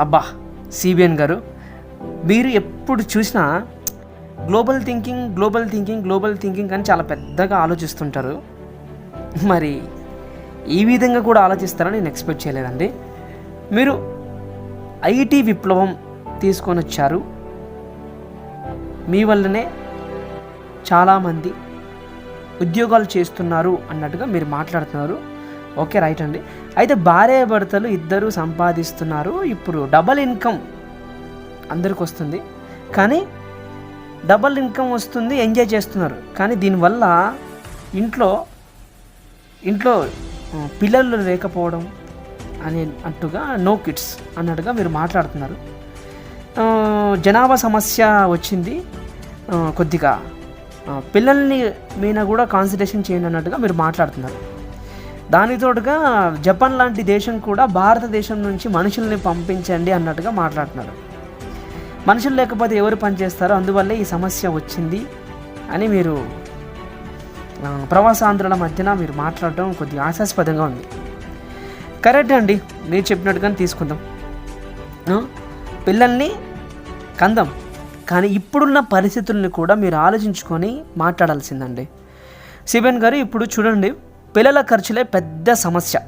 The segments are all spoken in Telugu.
అబ్బా సిబిఎన్ గారు మీరు ఎప్పుడు చూసినా global thinking global thinking global thinking అని చాలా పెద్దగా ఆలోచిస్తుంటారు. మరి ఈ విధంగా కూడా ఆలోచిస్తారని నేను ఎక్స్పెక్ట్ చేయలేదండి. మీరు ఐటీ విప్లవం తీసుకొని వచ్చారు. మీ వల్లనే చాలామంది ఉద్యోగాలు చేస్తున్నారు అన్నట్టుగా మీరు మాట్లాడుతున్నారు. ఓకే రైట్ అండి. అయితే భార్య భర్తలు ఇద్దరు సంపాదిస్తున్నారు. ఇప్పుడు డబల్ ఇన్కమ్ అందరికి వస్తుంది. కానీ డబల్ ఇన్కమ్ వస్తుంది ఎంజాయ్ చేస్తున్నారు. కానీ దీనివల్ల ఇంట్లో ఇంట్లో పిల్లలు లేకపోవడం అని అట్టుగా నో కిడ్స్ అన్నట్టుగా మీరు మాట్లాడుతున్నారు. జనాభా సమస్య వచ్చింది. కొద్దిగా పిల్లల్ని మీద కూడా కాన్సన్ట్రేషన్ చేయండి అన్నట్టుగా మీరు మాట్లాడుతున్నారు. దానితోడుగా జపాన్ లాంటి దేశం కూడా భారతదేశం నుంచి మనుషుల్ని పంపించండి అన్నట్టుగా మాట్లాడుతున్నారు. మనుషులు లేకపోతే ఎవరు పనిచేస్తారో అందువల్లే ఈ సమస్య వచ్చింది అని మీరు ప్రవాసాంధ్రుల మధ్యన మీరు మాట్లాడటం కొద్దిగా ఆశాస్పదంగా ఉంది. కరెక్ట్ అండి. మీరు చెప్పినట్టుగానే తీసుకుందాం. పిల్లల్ని కందం. కానీ ఇప్పుడున్న పరిస్థితుల్ని కూడా మీరు ఆలోచించుకొని మాట్లాడాల్సిందండి. సిబెన్ గారు ఇప్పుడు చూడండి. పిల్లల ఖర్చులే పెద్ద సమస్య.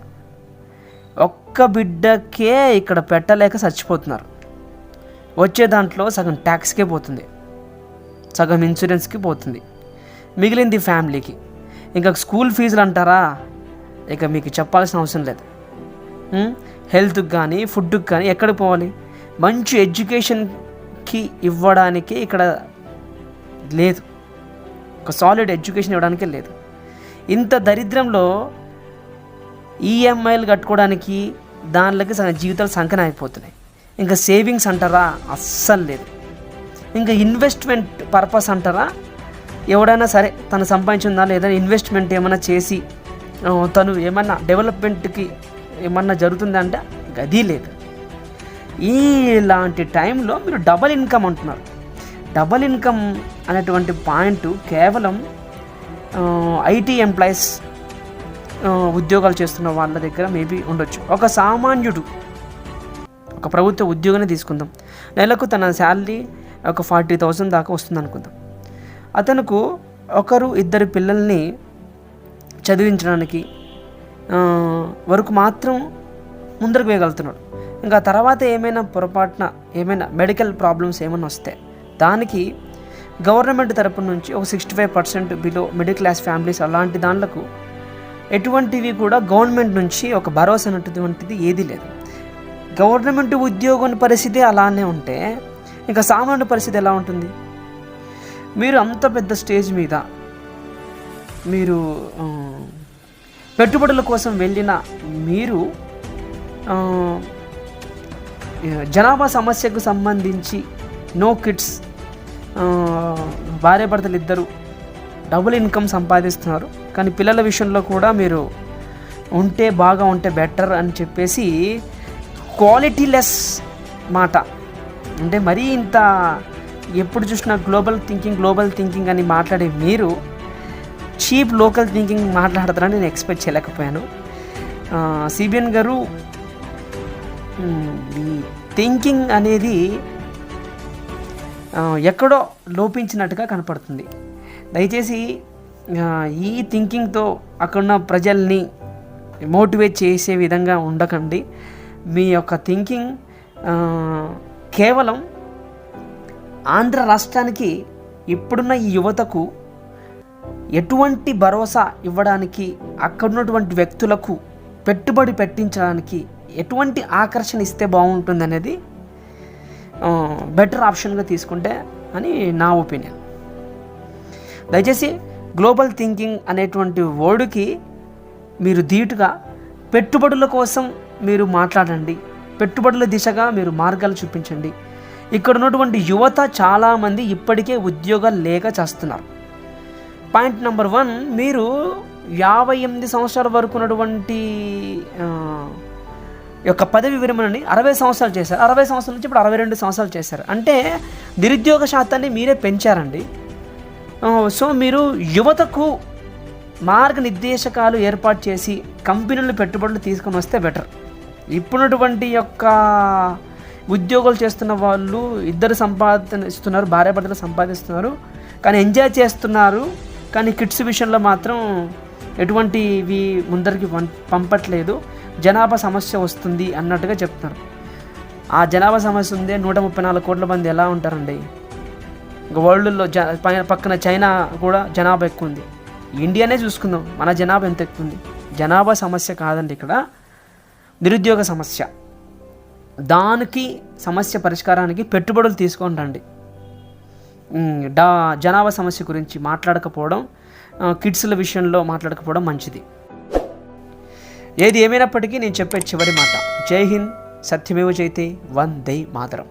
ఒక్క బిడ్డకే ఇక్కడ పెట్టలేక చచ్చిపోతున్నారు. వచ్చే దాంట్లో సగం ట్యాక్స్కే పోతుంది. సగం ఇన్సూరెన్స్కి పోతుంది. మిగిలింది ఫ్యామిలీకి. ఇంకా స్కూల్ ఫీజులు అంటారా? ఇక మీకు చెప్పాల్సిన అవసరం లేదు. హెల్త్కి కానీ ఫుడ్కి కానీ ఎక్కడికి పోవాలి? మంచి ఎడ్యుకేషన్కి ఇవ్వడానికి ఇక్కడ లేదు. ఒక సాలిడ్ ఎడ్యుకేషన్ ఇవ్వడానికే లేదు. ఇంత దరిద్రంలో ఈఎంఐలు కట్టుకోవడానికి దానిలోకి జీవితాలు సంకన అయిపోతున్నాయి. ఇంకా సేవింగ్స్ అంటారా? అస్సలు లేదు. ఇంకా ఇన్వెస్ట్మెంట్ పర్పస్ అంటారా? ఎవడైనా సరే తను సంపాదించిందా లేదా ఇన్వెస్ట్మెంట్ ఏమైనా చేసి తను ఏమన్నా డెవలప్మెంట్కి ఏమన్నా జరుగుతుందా అంటే గది లేదు. ఇలాంటి టైంలో మీరు డబల్ ఇన్కమ్ అంటున్నారు. డబల్ ఇన్కమ్ అనేటువంటి పాయింట్ కేవలం ఐటీ ఎంప్లాయీస్ ఉద్యోగాలు చేస్తున్న వాళ్ళ దగ్గర మేబీ ఉండొచ్చు. ఒక సామాన్యుడు ఒక ప్రభుత్వ ఉద్యోగాన్ని తీసుకుందాం. నెలకు తన శాలరీ ఒక ఫార్టీ థౌజండ్ దాకా వస్తుంది అనుకుందాం అతనుకు ఒకరు ఇద్దరు పిల్లల్ని చదివించడానికి వరకు మాత్రం ముందరకు వేయగలుగుతున్నాడు. ఇంకా తర్వాత ఏమైనా పొరపాటున ఏమైనా మెడికల్ ప్రాబ్లమ్స్ ఏమైనా వస్తే దానికి గవర్నమెంట్ తరపు నుంచి ఒక sixty five percent below middle class families అలాంటి దాంట్లకు ఎటువంటివి కూడా గవర్నమెంట్ నుంచి ఒక భరోసా అన్నటువంటిది ఏదీ లేదు. గవర్నమెంట్ ఉద్యోగం పరిస్థితి అలానే ఉంటే ఇంకా సామాన్య పరిస్థితి ఎలా ఉంటుంది? మీరు అంత పెద్ద స్టేజ్ మీద మీరు పెట్టుబడుల కోసం వెళ్ళిన మీరు జనాభా సమస్యకు సంబంధించి నో కిడ్స్ భార్యాభర్తలు ఇద్దరు డబుల్ ఇన్కమ్ సంపాదిస్తున్నారు. కానీ పిల్లల విషయంలో కూడా మీరు ఉంటే బాగా ఉంటే బెటర్ అని చెప్పేసి క్వాలిటీ లెస్ మాట. అంటే మరీ ఇంత ఎప్పుడు చూసినా గ్లోబల్ థింకింగ్ గ్లోబల్ థింకింగ్ అని మాట్లాడే మీరు చీప్ లోకల్ థింకింగ్ మాట్లాడతారని నేను ఎక్స్పెక్ట్ చేయలేకపోయాను. సిబిఎన్ గారు ఈ థింకింగ్ అనేది ఎక్కడో లోపించినట్టుగా కనపడుతుంది. దయచేసి ఈ థింకింగ్తో అక్కడున్న ప్రజల్ని మోటివేట్ చేసే విధంగా ఉండకండి. మీ యొక్క థింకింగ్ కేవలం ఆంధ్ర రాష్ట్రానికి ఇప్పుడున్న ఈ యువతకు ఎటువంటి భరోసా ఇవ్వడానికి అక్కడున్నటువంటి వ్యక్తులకు పెట్టుబడి పెట్టించడానికి ఎటువంటి ఆకర్షణ ఇస్తే బాగుంటుంది అనేది బెటర్ ఆప్షన్గా తీసుకుంటే అని నా ఒపీనియన్ దయచేసి గ్లోబల్ థింకింగ్ అనేటువంటి వర్డ్కి మీరు ధీటుగా పెట్టుబడుల కోసం మీరు మాట్లాడండి. పెట్టుబడుల దిశగా మీరు మార్గాలు చూపించండి. ఇక్కడ ఉన్నటువంటి యువత చాలామంది ఇప్పటికే ఉద్యోగాలు లేక చేస్తున్నారు. పాయింట్ నెంబర్ వన్ మీరు యాభై ఎనిమిది సంవత్సరాల వరకు ఉన్నటువంటి యొక్క పదవి విరమణని అరవై సంవత్సరాలు చేశారు. అరవై సంవత్సరాల నుంచి ఇప్పుడు అరవై రెండు సంవత్సరాలు చేశారు. అంటే నిరుద్యోగ శాతాన్ని మీరే పెంచారండి. సో మీరు యువతకు మార్గనిర్దేశకాలు ఏర్పాటు చేసి కంపెనీలు పెట్టుబడులు తీసుకొని వస్తే బెటర్. ఇప్పుడున్నటువంటి యొక్క ఉద్యోగాలు చేస్తున్న వాళ్ళు ఇద్దరు సంపాదిస్తున్నారు భార్యాభర్తలు సంపాదిస్తున్నారు కానీ ఎంజాయ్ చేస్తున్నారు కానీ కిడ్స్ విషయంలో మాత్రం ఎటువంటివి ముందరికి పం- పంపట్లేదు. జనాభా సమస్య వస్తుంది అన్నట్టుగా చెప్తున్నారు. ఆ జనాభా సమస్య ఉందే నూట ముప్పై నాలుగు కోట్ల మంది ఎలా ఉంటారండి? ఇంకా వరల్డ్లో జ పక్కన చైనా కూడా జనాభా ఎక్కువ ఉంది. ఇండియానే చూసుకుందాం మన జనాభా ఎంత ఎక్కువ ఉంది? జనాభా సమస్య కాదండి ఇక్కడ. నిరుద్యోగ సమస్య. దానికి సమస్య పరిష్కారానికి పెట్టుబడులు తీసుకొని డా జనాభా సమస్య గురించి మాట్లాడకపోవడం కిడ్స్ల విషయంలో మాట్లాడకపోవడం మంచిది. ఏది ఏమైనప్పటికీ నేను చెప్పే చివరి మాట. జై హింద్. సత్యమేవ జైతే. వందే మాతరం.